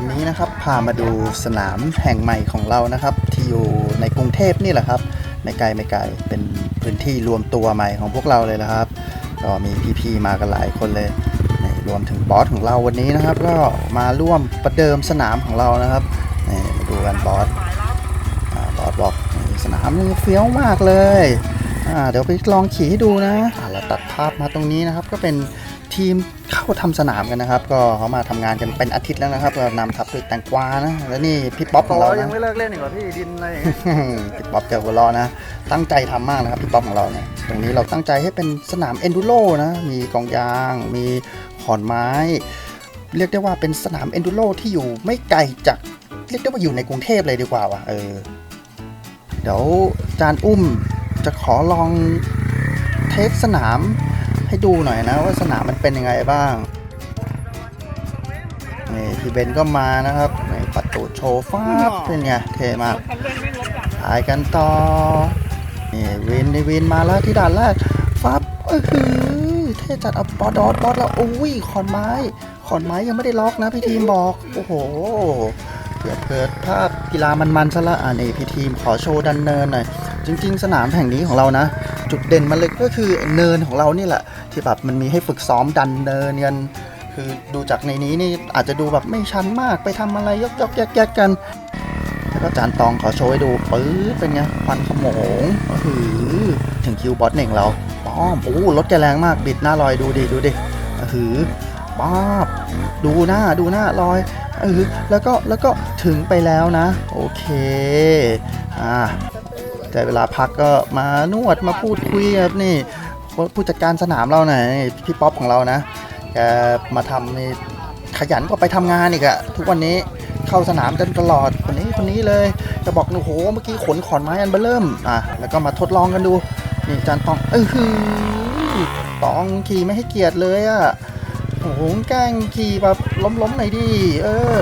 วันนี้นะครับพามาดูสนามแห่งใหม่ของเรานะครับ ที่อยู่ในกรุงเทพนี่แหละครับ ไม่ไกลไม่ไกลเป็นพื้นที่รวมตัวใหม่ของพวกเราเลยนะครับ ก็มีพี่ๆมากันหลายคนเลยรวมถึงบอสของเราวันนี้นะครับ ก็มาร่วมประเดิมสนามของเรานะครับนี่มาดูกันบอสอบอสบอกสนามนี่เฟี้ยวมากเลยเดี๋ยวไปลองขี่ให้ดูนะเราตัดภาพมาตรงนี้นะครับ ก็เป็น ทีมเข้าทำสนามกันนะครับ ก็เขามาทำงานกันเป็นอาทิตย์แล้วนะครับก็นำทัพด้วยแตงกวานะ แล้วนี่พี่ป๊อปของเรายันะงไม่เลิกเล่นอีกเหรอพี่ดินอะไรอย่างเงี้ยพี่ป๊อปแกหัวเรอนะ ตั้งใจทำมากนะครับพี่ป๊อปของเราเนี่ยตรงนี้เราตั้งใจให้เป็นสนามเอนดูโรนะ มีกองยาง มีขอนไม้ เรียกได้ว่าเป็นสนามเอนดูโรที่อยู่ไม่ไกลจากเรียกได้ว่าอยู่ในกรุงเทพเลยดีกว่าว่ะเออเดี๋ยวจานอุ้มจะขอลองเทสสนาม ให้ดูหน่อยนะว่าสนามมันเป็นยังไงบ้างนี่พี่เบนก็มานะครับนี่ปัดตูดโชว์ฟ้าบเป็นไงเท่มากถ่ายกันต่อนี่วินในวินมาแล้วที่ด่านแรกฟับเออหือเท่จัดเอาบอดอดบอดแล้วอุ้ยขอนไม้ขอนไม้ยังไม่ได้ล็อกนะพี่ทีมบอกโอ้โหเผื่อเพิดภาพกีฬามันๆซะละอ่านี่พี่ทีมขอโชว์ดันเนินหน่อย จริง ๆ สนามแห่งนี้ของเรานะ จุดเด่นมันเลยก็คือเนินของเรานี่แหละ ที่แบบมันมีให้ฝึกซ้อมดันเนินกันคือดูจากในนี้นี่อาจจะดูแบบไม่ชันมากไปทำอะไรยกยกแยกแยกกันแล้วก็จานตองขอโชว์ให้ดูปื๊ดเป็นไงควันขโมงโอ้โหถึงคิวบอสเน่งเราป้อมโอ้รถแกแรงมากบิดหน้าลอยดูดิดูดิโอ้โหป้าบดูหน้าดูหน้าลอย เออแล้วก็แล้วก็ถึงไปแล้วนะ โอเคอ่าแต่เวลาพักก็มานวดมาพูดคุยครับนี่ผู้จัดการสนามเราหน่อยพี่ป๊อปของเรานะแกมาทำนี่ขยันกว่าไปทำงานอีกอะทุกวันนี้เข้าสนามกันตลอดคนนี้คนนี้เลยจะบอกโอ้โหเมื่อกี้ขนขอนไม้อันเบเริ่มอะแล้วก็มาทดลองกันดูนี่จานตองเออหือตองขี่ไม่ให้เกียรติเลยอะ โอ้โหแกล้งขี่แบบล้มๆหน่อยดิ เออ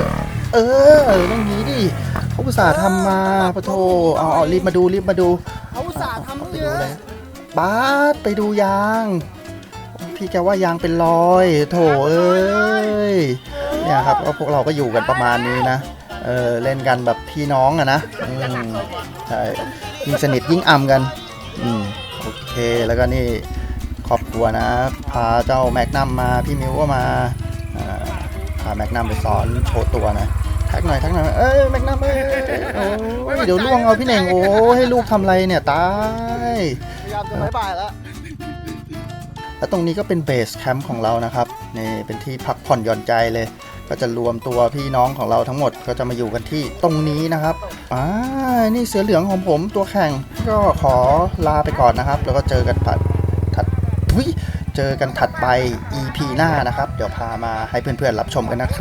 เออต้องนี้ดิเขาอุตส่าห์ทำมาปะโทเอาเอารีบมาดูรีบมาดูเขาอุตส่าห์ทำไปเยดูอะเลยบาสไปดูยาง พี่แกว่ายางเป็นรอย โถเอ้ย เนี่ยครับก็พวกเราก็อยู่กันประมาณนี้นะ เออเล่นกันแบบพี่น้องอะนะอืมใช่ยิ่งสนิทยิ่งอ่ำกัน อืม โอเคแล้วก็นี่ ครอบครัวนะ พาเจ้าแมกนัมมาพี่มิวก็มาอ่าพาแมกนัมไปสอนโชว์ตัวนะทักหน่อยทักหน่อยเอ้ยแมกนัมเอ้ยโอ้ยเดี๋ยวล่วงเอาพี่เน่งโอ้ให้ลูกทำอะไรเนี่ยตายพยายามจะบายบายแล้วและตรงนี้ก็เป็นเบสแคมป์ของเรานะครับนี่เป็นที่พักผ่อนหย่อนใจเลย ก็จะรวมตัวพี่น้องของเราทั้งหมดก็จะมาอยู่กันที่ตรงนี้นะครับอ่านี่เสือเหลืองของผมตัวแข่งก็ขอลาไปก่อนนะครับ แล้วก็เจอกันถัดถัดทุย เจอกันถัดไป EP หน้านะครับ เดี๋ยวพามาให้เพื่อนๆรับชมกันนะครับ